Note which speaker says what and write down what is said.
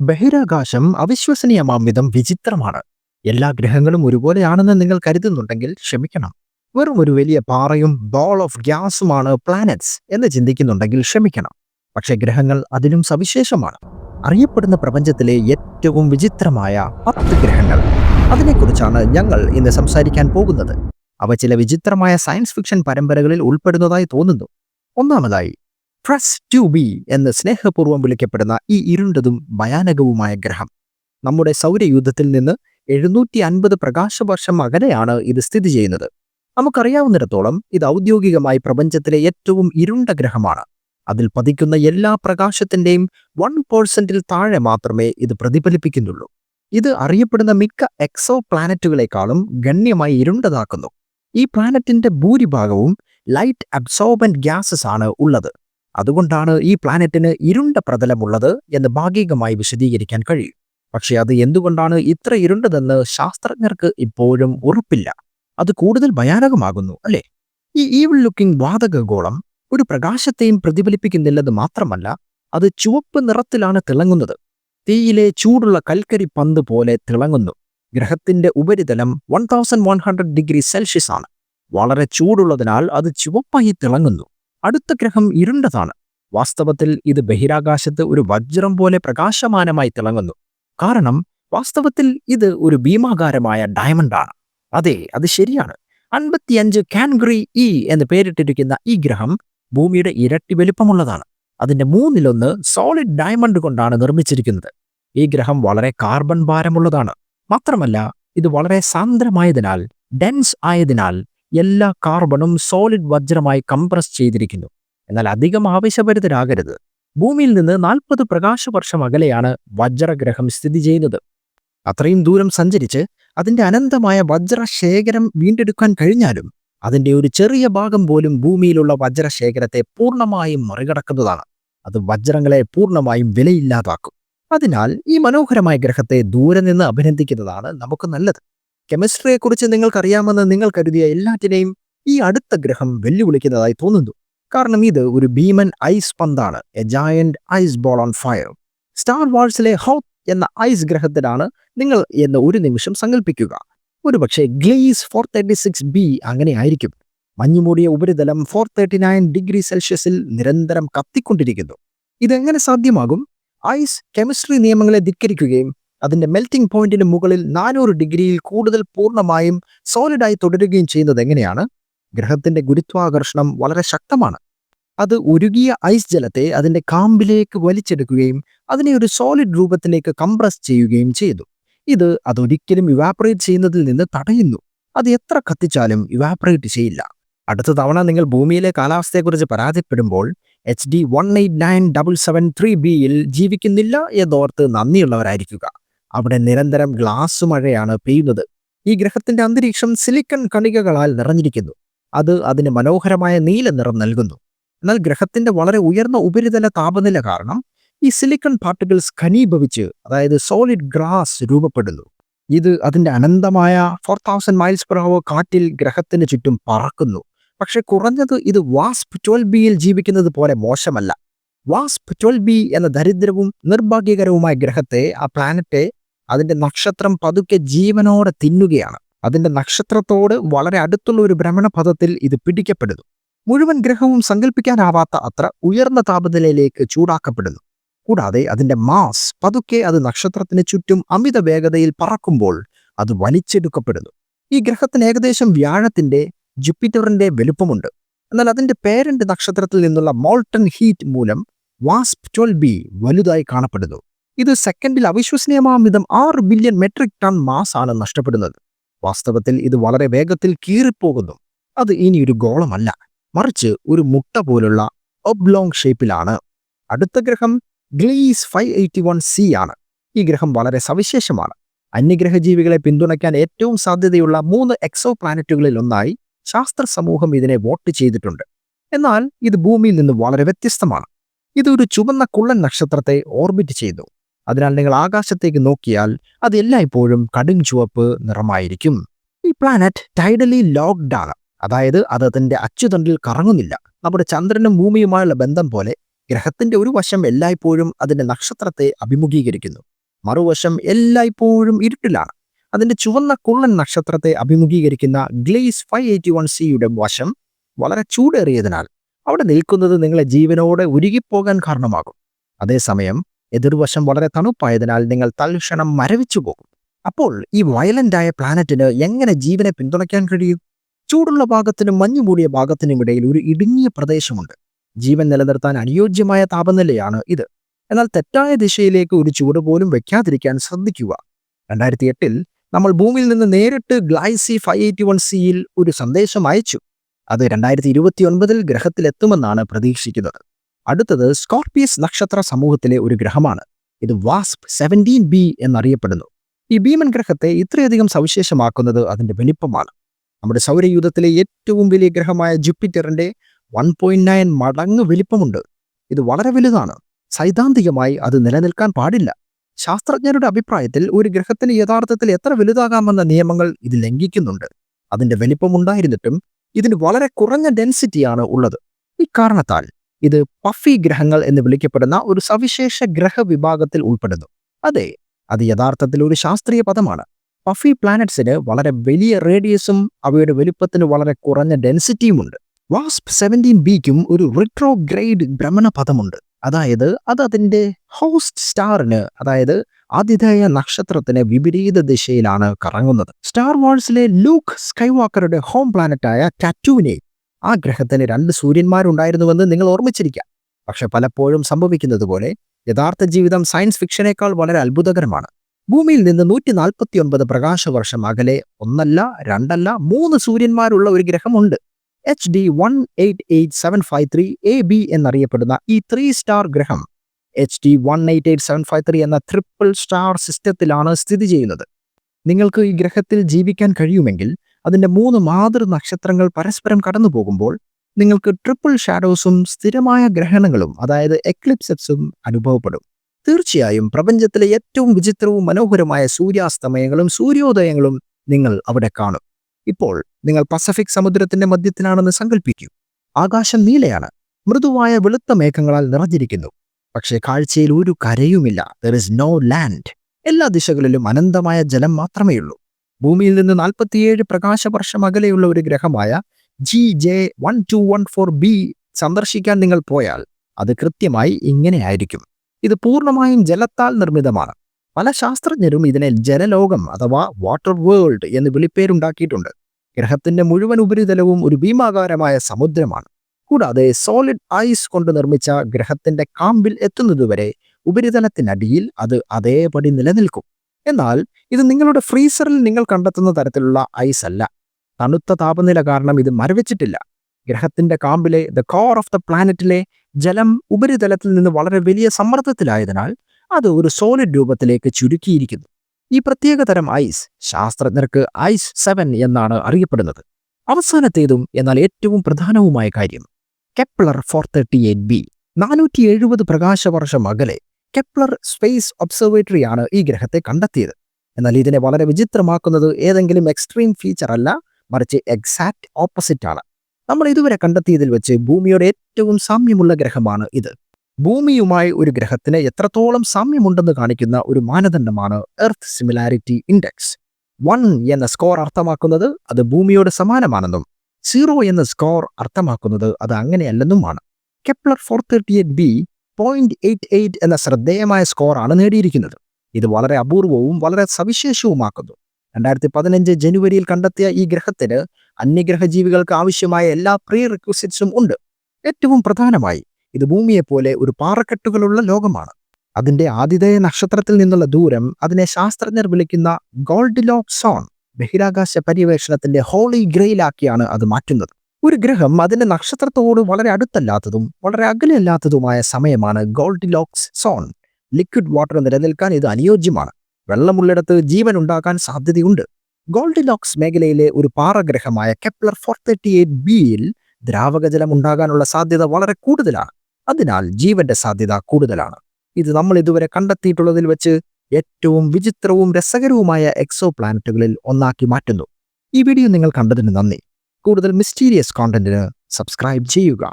Speaker 1: ബഹിരാകാശം അവിശ്വസനീയമാം വിധം വിചിത്രമാണ്. എല്ലാ ഗ്രഹങ്ങളും ഒരുപോലെയാണെന്ന് നിങ്ങൾ കരുതുന്നുണ്ടെങ്കിൽ ക്ഷമിക്കണം. വെറും ഒരു വലിയ പാറയും ബോൾ ഓഫ് ഗ്യാസുമാണ് പ്ലാനറ്റ്സ് എന്ന് ചിന്തിക്കുന്നുണ്ടെങ്കിൽ ക്ഷമിക്കണം. പക്ഷേ ഗ്രഹങ്ങൾ അതിലും സവിശേഷമാണ്. അറിയപ്പെടുന്ന പ്രപഞ്ചത്തിലെ ഏറ്റവും വിചിത്രമായ പത്ത് ഗ്രഹങ്ങൾ. അതിനെക്കുറിച്ചാണ് ഞങ്ങൾ ഇന്ന് സംസാരിക്കാൻ പോകുന്നത്. അവ ചില വിചിത്രമായ സയൻസ് ഫിക്ഷൻ പരമ്പരകളിൽ ഉൾപ്പെടുന്നതായി തോന്നുന്നു. ഒന്നാമതായി പ്രസ് ടു ബി എന്ന് സ്നേഹപൂർവം വിളിക്കപ്പെടുന്ന ഈ ഇരുണ്ടതും ഭയാനകവുമായ ഗ്രഹം. നമ്മുടെ സൗരയൂഥത്തിൽ നിന്ന് എഴുന്നൂറ്റി അൻപത് പ്രകാശവർഷം അകലെയാണ് ഇത് സ്ഥിതി ചെയ്യുന്നത്. നമുക്കറിയാവുന്നിടത്തോളം ഇത് ഔദ്യോഗികമായി പ്രപഞ്ചത്തിലെ ഏറ്റവും ഇരുണ്ട ഗ്രഹമാണ്. അതിൽ പതിക്കുന്ന എല്ലാ പ്രകാശത്തിന്റെയും വൺ പേഴ്സന്റിൽ താഴെ മാത്രമേ ഇത് പ്രതിഫലിപ്പിക്കുന്നുള്ളൂ. ഇത് അറിയപ്പെടുന്ന മിക്ക എക്സോ പ്ലാനറ്റുകളെക്കാളും ഗണ്യമായി ഇരുണ്ടതാക്കുന്നു. ഈ പ്ലാനറ്റിന്റെ ഭൂരിഭാഗവും ലൈറ്റ് അബ്സോർബന്റ് ഗ്യാസസ് ആണ് ഉള്ളത്. അതുകൊണ്ടാണ് ഈ പ്ലാനറ്റിന് ഇരുണ്ട പ്രതലമുള്ളത് എന്ന് ഭാഗികമായി വിശദീകരിക്കാൻ കഴിയും. പക്ഷേ അത് എന്തുകൊണ്ടാണ് ഇത്ര ഇരുണ്ടതെന്ന് ശാസ്ത്രജ്ഞർക്ക് ഇപ്പോഴും ഉറപ്പില്ല. അത് കൂടുതൽ ഭയാനകമാകുന്നു അല്ലേ? ഈ ഈവിൾ ലുക്കിംഗ് വാതകഗോളം ഒരു പ്രകാശത്തെയും പ്രതിഫലിപ്പിക്കുന്നില്ലെന്ന് മാത്രമല്ല അത് ചുവപ്പ് നിറത്തിലാണ് തിളങ്ങുന്നത്. തീയിലെ ചൂടുള്ള കൽക്കരി പന്ത് പോലെ തിളങ്ങുന്നു. ഗ്രഹത്തിന്റെ ഉപരിതലം one thousand one hundred degree Celsius ആണ്. വളരെ ചൂടുള്ളതിനാൽ അത് ചുവപ്പായി തിളങ്ങുന്നു. അടുത്ത ഗ്രഹം ഇരുണ്ടതാണ്. വാസ്തവത്തിൽ ഇത് ബഹിരാകാശത്ത് ഒരു വജ്രം പോലെ പ്രകാശമാനമായി തിളങ്ങുന്നു. കാരണം വാസ്തവത്തിൽ ഇത് ഒരു ഭീമാകാരമായ ഡയമണ്ടാണ്. അതെ അത് ശരിയാണ്. അൻപത്തിയഞ്ച് കാൻഗ്രി ഇ എന്ന് പേരിട്ടിരിക്കുന്ന ഈ ഗ്രഹം ഭൂമിയുടെ ഇരട്ടി വലുപ്പമുള്ളതാണ്. അതിന്റെ മൂന്നിലൊന്ന് സോളിഡ് ഡയമണ്ട് കൊണ്ടാണ് നിർമ്മിച്ചിരിക്കുന്നത്. ഈ ഗ്രഹം വളരെ കാർബൺ ഭാരമുള്ളതാണ്. മാത്രമല്ല ഇത് വളരെ സാന്ദ്രമായതിനാൽ ഡെൻസ് ആയതിനാൽ എല്ലാ കാർബണും സോളിഡ് വജ്രമായി കംപ്രസ് ചെയ്തിരിക്കുന്നു. എന്നാൽ അധികം ആവശ്യപരിതരാകരുത് ഭൂമിയിൽ നിന്ന് നാൽപ്പത് പ്രകാശവർഷം അകലെയാണ് വജ്രഗ്രഹം സ്ഥിതി ചെയ്യുന്നത്. അത്രയും ദൂരം സഞ്ചരിച്ച് അതിന്റെ അനന്തമായ വജ്രശേഖരം വീണ്ടെടുക്കാൻ കഴിഞ്ഞാലും അതിന്റെ ഒരു ചെറിയ ഭാഗം പോലും ഭൂമിയിലുള്ള വജ്രശേഖരത്തെ പൂർണമായും മറികടക്കുന്നതാണ്. അത് വജ്രങ്ങളെ പൂർണമായും വിലയില്ലാതാക്കും. അതിനാൽ ഈ മനോഹരമായ ഗ്രഹത്തെ ദൂരെ നിന്ന് അഭിനന്ദിക്കുന്നതാണ് നമുക്ക് നല്ലത്. കെമിസ്ട്രിയെക്കുറിച്ച് നിങ്ങൾക്കറിയാമെന്ന് നിങ്ങൾ കരുതിയ എല്ലാറ്റിനെയും ഈ അടുത്ത ഗ്രഹം വെല്ലുവിളിക്കുന്നതായി തോന്നുന്നു. കാരണം ഇത് ഒരു ഭീമൻ ice പന്താണ് a giant ice ball on fire. Star വാൾസിലെ Hoth എന്ന ഐസ് ഗ്രഹത്തിലാണ് നിങ്ങൾ എന്ന് ഒരു നിമിഷം സങ്കല്പിക്കുക ഒരുപക്ഷെ Gliese four thirty six B അങ്ങനെ ആയിരിക്കും. മഞ്ഞുമൂടിയ ഉപരിതലം ഫോർ തേർട്ടി നയൻ ഡിഗ്രി സെൽഷ്യസിൽ നിരന്തരം കത്തിക്കൊണ്ടിരിക്കുന്നു. ഇതെങ്ങനെ സാധ്യമാകും? ഐസ് കെമിസ്ട്രി നിയമങ്ങളെ ധിക്കരിക്കുകയും അതിന്റെ മെൽറ്റിംഗ് പോയിന്റിന് മുകളിൽ നാനൂറ് ഡിഗ്രിയിൽ കൂടുതൽ പൂർണമായും സോളിഡായി തുടരുകയും ചെയ്യുന്നത് എങ്ങനെയാണ്? ഗ്രഹത്തിന്റെ ഗുരുത്വാകർഷണം വളരെ ശക്തമാണ്. അത് ഉരുകിയ ഐസ് ജലത്തെ അതിന്റെ കാമ്പിലേക്ക് വലിച്ചെടുക്കുകയും അതിനെ ഒരു സോളിഡ് രൂപത്തിലേക്ക് കംപ്രസ് ചെയ്യുകയും ചെയ്തു. ഇത് അതൊരിക്കലും ഇവാപ്പറേറ്റ് ചെയ്യുന്നതിൽ നിന്ന് തടയുന്നു. അത് എത്ര കത്തിച്ചാലും ഇവാപ്പറേറ്റ് ചെയ്യില്ല. അടുത്ത തവണ നിങ്ങൾ ഭൂമിയിലെ കാലാവസ്ഥയെക്കുറിച്ച് പരാതിപ്പെടുമ്പോൾ H D one eight nine double seven three ബിയിൽ ജീവിക്കുന്നില്ല എന്നോർത്ത് നന്ദിയുള്ളവരായിരിക്കുക. അവിടെ നിരന്തരം ഗ്ലാസ് മഴയാണ് പെയ്യുന്നത്. ഈ ഗ്രഹത്തിന്റെ അന്തരീക്ഷം സിലിക്കൺ കണികകളാൽ നിറഞ്ഞിരിക്കുന്നു. അത് അതിന് മനോഹരമായ നീല നിറം നൽകുന്നു. എന്നാൽ ഗ്രഹത്തിന്റെ വളരെ ഉയർന്ന ഉപരിതല താപനില കാരണം ഈ സിലിക്കൺ പാർട്ടിക്കിൾസ് ഖനീഭവിച്ച് അതായത് സോളിഡ് ഗ്രാസ് രൂപപ്പെടുന്നു. ഇത് അതിന്റെ അനന്തമായ four thousand miles per hour കാറ്റിൽ ഗ്രഹത്തിന് ചുറ്റും പറക്കുന്നു. പക്ഷെ കുറഞ്ഞത് ഇത് വാസ്പ് ട്വൽവ് ബിയിൽ ജീവിക്കുന്നത് പോലെ മോശമല്ല. വാസ്പ് ട്വൽവ് ബി എന്ന ദരിദ്രവും നിർഭാഗ്യകരവുമായ ഗ്രഹത്തെ ആ പ്ലാനറ്റെ അതിന്റെ നക്ഷത്രം പതുക്കെ ജീവനോടെ തിന്നുകയാണ്. അതിന്റെ നക്ഷത്രത്തോട് വളരെ അടുത്തുള്ള ഒരു ഭ്രമണപഥത്തിൽ ഇത് പിടിക്കപ്പെടുന്നു. മുഴുവൻ ഗ്രഹവും സങ്കല്പിക്കാനാവാത്ത അത്ര ഉയർന്ന താപനിലയിലേക്ക് ചൂടാക്കപ്പെടുന്നു. കൂടാതെ അതിന്റെ മാസ് പതുക്കെ അത് നക്ഷത്രത്തിന് ചുറ്റും അമിത വേഗതയിൽ പറക്കുമ്പോൾ അത് വലിച്ചെടുക്കപ്പെടുന്നു. ഈ ഗ്രഹത്തിന് ഏകദേശം വ്യാഴത്തിന്റെ ജുപ്പിറ്ററിന്റെ വലുപ്പമുണ്ട്. എന്നാൽ അതിന്റെ പേരന്റ് നക്ഷത്രത്തിൽ നിന്നുള്ള മോൾട്ടൺ ഹീറ്റ് മൂലം വാസ്പ് ട്വൽവ് ബി വലുതായി കാണപ്പെടുന്നു. ഇത് സെക്കൻഡിൽ അവിശ്വസനീയമാം വിധം ആറ് ബില്യൺ മെട്രിക് ടൺ മാസ് ആണ് നഷ്ടപ്പെടുന്നത്. വാസ്തവത്തിൽ ഇത് വളരെ വേഗത്തിൽ കീറിപ്പോകുന്നു. അത് ഇനി ഒരു ഗോളമല്ല. മറിച്ച് ഒരു മുട്ട പോലുള്ള ഒബ്ലോങ് ഷേപ്പിലാണ് അടുത്ത ഗ്രഹം Gliese five eighty one C ആണ്. ഈ ഗ്രഹം വളരെ സവിശേഷമാണ്. അന്യഗ്രഹ ജീവികളെ പിന്തുണയ്ക്കാൻ ഏറ്റവും സാധ്യതയുള്ള മൂന്ന് എക്സോ പ്ലാനറ്റുകളിൽ ഒന്നായി ശാസ്ത്ര സമൂഹം ഇതിനെ വോട്ട് ചെയ്തിട്ടുണ്ട്. എന്നാൽ ഇത് ഭൂമിയിൽ നിന്ന് വളരെ വ്യത്യസ്തമാണ്. ഇത് ഒരു ചുവന്ന കുള്ളൻ നക്ഷത്രത്തെ ഓർബിറ്റ് ചെയ്തു. അതിനാൽ നിങ്ങൾ ആകാശത്തേക്ക് നോക്കിയാൽ അത് എല്ലായ്പ്പോഴും കടും ചുവപ്പ് നിറമായിരിക്കും. ഈ പ്ലാനറ്റ് ടൈഡലി ലോക്ക്ഡ് ആണ് അതായത് അത് അതിന്റെ അച്ചുതണ്ടിൽ കറങ്ങുന്നില്ല. നമ്മുടെ ചന്ദ്രനും ഭൂമിയുമായുള്ള ബന്ധം പോലെ ഗ്രഹത്തിന്റെ ഒരു വശം എല്ലായ്പ്പോഴും അതിന്റെ നക്ഷത്രത്തെ അഭിമുഖീകരിക്കുന്നു. മറുവശം എല്ലായ്പ്പോഴും ഇരുട്ടിലാണ്. അതിന്റെ ചുവന്ന കുള്ളൻ നക്ഷത്രത്തെ അഭിമുഖീകരിക്കുന്ന ഗ്ലേസ് ഫൈവ് എയ്റ്റി വൺ സിയുടെ വശം വളരെ ചൂടേറിയതിനാൽ അവിടെ നിൽക്കുന്നത് നിങ്ങളെ ജീവനോടെ ഉരുകിപ്പോകാൻ കാരണമാകും. അതേസമയം എതിർവശം വളരെ തണുപ്പായതിനാൽ നിങ്ങൾ തൽക്ഷണം മരവിച്ചു പോകും അപ്പോൾ ഈ വയലന്റായ പ്ലാനറ്റിന് എങ്ങനെ ജീവനെ പിന്തുണയ്ക്കാൻ കഴിയും? ചൂടുള്ള ഭാഗത്തിനും മഞ്ഞു മൂടിയ ഭാഗത്തിനും ഇടയിൽ ഒരു ഇടുങ്ങിയ പ്രദേശമുണ്ട്. ജീവൻ നിലനിർത്താൻ അനുയോജ്യമായ താപനിലയാണ് ഇത്. എന്നാൽ തെറ്റായ ദിശയിലേക്ക് ഒരു ചൂട് പോലും വയ്ക്കാതിരിക്കാൻ ശ്രദ്ധിക്കുക. രണ്ടായിരത്തി എട്ടിൽ നമ്മൾ ഭൂമിയിൽ നിന്ന് നേരിട്ട് ഗ്ലൈസി ഫൈവ് എയ്റ്റി വൺ സിയിൽ ഒരു സന്ദേശം അയച്ചു. അത് രണ്ടായിരത്തി ഇരുപത്തി ഒൻപതിൽ ഗ്രഹത്തിലെത്തുമെന്നാണ് പ്രതീക്ഷിക്കുന്നത്. അടുത്തത് സ്കോർപിയസ് നക്ഷത്ര സമൂഹത്തിലെ ഒരു ഗ്രഹമാണ്. ഇത് വാസ്പ് സെവന്റീൻ ബി എന്നറിയപ്പെടുന്നു. ഈ ഭീമൻ ഗ്രഹത്തെ ഇത്രയധികം സവിശേഷമാക്കുന്നത് അതിന്റെ വലിപ്പമാണ് നമ്മുടെ സൗരയൂഥത്തിലെ ഏറ്റവും വലിയ ഗ്രഹമായ ജുപ്പിറ്ററിന്റെ വൺ പോയിന്റ് നയൻ മടങ്ങ് വലിപ്പമുണ്ട് ഇത് വളരെ വലുതാണ്. സൈദ്ധാന്തികമായി അത് നിലനിൽക്കാൻ പാടില്ല. ശാസ്ത്രജ്ഞരുടെ അഭിപ്രായത്തിൽ ഒരു ഗ്രഹത്തിന് യഥാർത്ഥത്തിൽ എത്ര വലുതാകാമെന്ന നിയമങ്ങൾ ഇത് ലംഘിക്കുന്നുണ്ട്. അതിന്റെ വലിപ്പമുണ്ടായിരുന്നിട്ടും ഇതിന് വളരെ കുറഞ്ഞ ഡെൻസിറ്റിയാണ് ഉള്ളത്. ഇക്കാരണത്താൽ ഇത് പഫി ഗ്രഹങ്ങൾ എന്ന് വിളിക്കപ്പെടുന്ന ഒരു സവിശേഷ ഗ്രഹ വിഭാഗത്തിൽ ഉൾപ്പെടുന്നു. അതെ അത് യഥാർത്ഥത്തിൽ ഒരു ശാസ്ത്രീയ പദമാണ്. പഫി പ്ലാനറ്റ്സിന് വളരെ വലിയ റേഡിയസും അവയുടെ വലുപ്പത്തിന് വളരെ കുറഞ്ഞ ഡെൻസിറ്റിയുമുണ്ട്. വാസ്പ് സെവന്റീൻ ബിക്കും ഒരു റിട്രോഗ്രേഡ് ഭ്രമണ പദമുണ്ട്. അതായത് അത് അതിന്റെ ഹോസ്റ്റ് സ്റ്റാറിന് അതായത് ആതിഥേയ നക്ഷത്രത്തിന് വിപരീത ദിശയിലാണ് കറങ്ങുന്നത്. സ്റ്റാർ വാൾസിലെ ലൂക്ക് സ്കൈവാക്കറുടെ ഹോം പ്ലാനറ്റായ ടാറ്റുവിനെ ആ ഗ്രഹത്തിന് രണ്ട് സൂര്യന്മാരുണ്ടായിരുന്നുവെന്ന് നിങ്ങൾ ഓർമ്മിച്ചിരിക്കാം. പക്ഷെ പലപ്പോഴും സംഭവിക്കുന്നത് പോലെ യഥാർത്ഥ ജീവിതം സയൻസ് ഫിക്ഷനേക്കാൾ വളരെ അത്ഭുതകരമാണ്. ഭൂമിയിൽ നിന്ന് നൂറ്റി നാൽപ്പത്തി ഒൻപത് പ്രകാശവർഷം അകലെ ഒന്നല്ല രണ്ടല്ല മൂന്ന് സൂര്യന്മാരുള്ള ഒരു ഗ്രഹമുണ്ട്. H D one eight eight seven five three A B എന്നറിയപ്പെടുന്ന ഈ ത്രീ സ്റ്റാർ ഗ്രഹം H D one eight eight seven five three എന്ന ട്രിപ്പിൾ സ്റ്റാർ സിസ്റ്റത്തിലാണ് സ്ഥിതി ചെയ്യുന്നത്. നിങ്ങൾക്ക് ഈ ഗ്രഹത്തിൽ ജീവിക്കാൻ കഴിയുമെങ്കിൽ അതിന്റെ മൂന്ന് മാതൃ നക്ഷത്രങ്ങൾ പരസ്പരം കടന്നു പോകുമ്പോൾ നിങ്ങൾക്ക് ട്രിപ്പിൾ ഷാഡോസും സ്ഥിരമായ ഗ്രഹണങ്ങളും അതായത് എക്ലിപ്സസും അനുഭവപ്പെടും. തീർച്ചയായും പ്രപഞ്ചത്തിലെ ഏറ്റവും വിചിത്രവും മനോഹരമായ സൂര്യാസ്തമയങ്ങളും സൂര്യോദയങ്ങളും നിങ്ങൾ അവിടെ കാണും. ഇപ്പോൾ നിങ്ങൾ പസഫിക് സമുദ്രത്തിന്റെ മധ്യത്തിലാണെന്ന് സങ്കല്പിക്കൂ ആകാശം നീലയാണ്. മൃദുവായ വെളുത്ത മേഘങ്ങളാൽ നിറഞ്ഞിരിക്കുന്നു. പക്ഷേ കാഴ്ചയിൽ ഒരു കരയുമില്ല. ദർ ഇസ് നോ ലാൻഡ് എല്ലാ ദിശകളിലും അനന്തമായ ജലം മാത്രമേയുള്ളൂ. ഭൂമിയിൽ നിന്ന് നാൽപ്പത്തിയേഴ് പ്രകാശവർഷം അകലെയുള്ള ഒരു ഗ്രഹമായ G J one two one four B സന്ദർശിക്കാൻ നിങ്ങൾ പോയാൽ അത് കൃത്യമായി ഇങ്ങനെയായിരിക്കും ഇത് പൂർണമായും ജലത്താൽ നിർമ്മിതമാണ്. പല ശാസ്ത്രജ്ഞരും ഇതിനെ ജലലോകം അഥവാ വാട്ടർ വേൾഡ് എന്ന് വിളിപ്പേരുണ്ടാക്കിയിട്ടുണ്ട്. ഗ്രഹത്തിന്റെ മുഴുവൻ ഉപരിതലവും ഒരു ഭീമാകാരമായ സമുദ്രമാണ്. കൂടാതെ സോളിഡ് ഐസ് കൊണ്ട് നിർമ്മിച്ച ഗ്രഹത്തിന്റെ കാമ്പിൽ എത്തുന്നതുവരെ ഉപരിതലത്തിനടിയിൽ അത് അതേപടി നിലനിൽക്കും. എന്നാൽ ഇത് നിങ്ങളുടെ ഫ്രീസറിൽ നിങ്ങൾ കണ്ടെത്തുന്ന തരത്തിലുള്ള ഐസ് അല്ല. തണുത്ത താപനില കാരണം ഇത് മരവിച്ചിട്ടില്ല. ഗ്രഹത്തിന്റെ കാമ്പിലെ ദ കോർ ഓഫ് ദ പ്ലാനറ്റിലെ ജലം ഉപരിതലത്തിൽ നിന്ന് വളരെ വലിയ സമ്മർദ്ദത്തിലായതിനാൽ അത് ഒരു സോളിഡ് രൂപത്തിലേക്ക് ചുരുക്കിയിരിക്കുന്നു. ഈ പ്രത്യേക തരം ഐസ് ശാസ്ത്രജ്ഞർക്ക് ഐസ് സെവൻ എന്നാണ് അറിയപ്പെടുന്നത്. അവസാനത്തേതും എന്നാൽ ഏറ്റവും പ്രധാനവുമായ കാര്യം Kepler four thirty eight B. നാനൂറ്റി എഴുപത് പ്രകാശവർഷം അകലെ കെപ്ലർ സ്പേസ് ഒബ്സർവേറ്ററിയാണ് ഈ ഗ്രഹത്തെ കണ്ടെത്തിയത്. എന്നാൽ ഇതിനെ വളരെ വിചിത്രമാക്കുന്നത് ഏതെങ്കിലും എക്സ്ട്രീം ഫീച്ചർ അല്ല മറിച്ച് എക്സാക്ട് ഓപ്പോസിറ്റ് ആണ്. നമ്മൾ ഇതുവരെ കണ്ടെത്തിയതിൽ വെച്ച് ഭൂമിയുടെ ഏറ്റവും സാമ്യമുള്ള ഗ്രഹമാണ് ഇത്. ഭൂമിയുമായി ഒരു ഗ്രഹത്തിന് എത്രത്തോളം സാമ്യമുണ്ടെന്ന് കാണിക്കുന്ന ഒരു മാനദണ്ഡമാണ് എർത്ത് സിമിലാരിറ്റി ഇൻഡെക്സ് വൺ എന്ന സ്കോർ അർത്ഥമാക്കുന്നത് അത് ഭൂമിയോട് സമാനമാണെന്നും സീറോ എന്ന സ്കോർ അർത്ഥമാക്കുന്നത് അത് അങ്ങനെയല്ലെന്നുമാണ്. Kepler four thirty eight B point eight eight എന്ന ശ്രദ്ധേയമായ സ്കോറാണ് നേടിയിരിക്കുന്നത്. ഇത് വളരെ അപൂർവവും വളരെ സവിശേഷവുമാക്കുന്നു. രണ്ടായിരത്തി പതിനഞ്ച് ജനുവരിയിൽ കണ്ടെത്തിയ ഈ ഗ്രഹത്തിന് അന്യഗ്രഹ ജീവികൾക്ക് ആവശ്യമായ എല്ലാ പ്രീ റിക്വസിറ്റ്സും ഉണ്ട്. ഏറ്റവും പ്രധാനമായി ഇത് ഭൂമിയെപ്പോലെ ഒരു പാറക്കെട്ടുകളുള്ള ലോകമാണ്. അതിന്റെ ആതിഥേയ നക്ഷത്രത്തിൽ നിന്നുള്ള ദൂരം അതിനെ ശാസ്ത്രജ്ഞർ വിളിക്കുന്ന ഗോൾഡിലോക്ക് സോൺ ബഹിരാകാശ പര്യവേഷണത്തിന്റെ ഹോളി ഗ്രെയിലാക്കിയാണ് അത് മാറ്റുന്നത്. ഒരു ഗ്രഹം അതിന്റെ നക്ഷത്രത്തോട് വളരെ അടുത്തല്ലാത്തതും വളരെ അകലെയല്ലാത്തതുമായ സമയമാണ് gold locks zone. Liquid water നിലനിൽക്കാൻ ഇത് അനുയോജ്യമാണ്. വെള്ളമുള്ളിടത്ത് ജീവൻ ഉണ്ടാക്കാൻ സാധ്യതയുണ്ട്. ഗോൾഡ് ലോക്സ് മേഖലയിലെ ഒരു പാറഗ്രഹമായ കെപ്ലർ ഫോർ തേർട്ടി എയ്റ്റ് ബിയിൽ ദ്രാവകജലം ഉണ്ടാകാനുള്ള സാധ്യത വളരെ കൂടുതലാണ്. അതിനാൽ ജീവന്റെ സാധ്യത കൂടുതലാണ്. ഇത് നമ്മൾ ഇതുവരെ കണ്ടെത്തിയിട്ടുള്ളതിൽ വെച്ച് ഏറ്റവും വിചിത്രവും രസകരവുമായ എക്സോ പ്ലാനറ്റുകളിൽ ഒന്നാക്കി മാറ്റുന്നു. ഈ വീഡിയോ നിങ്ങൾ കണ്ടതിന് നന്ദി. കൂടുതൽ മിസ്റ്റീരിയസ് കോണ്ടന്റിന് സബ്സ്ക്രൈബ് ചെയ്യുക.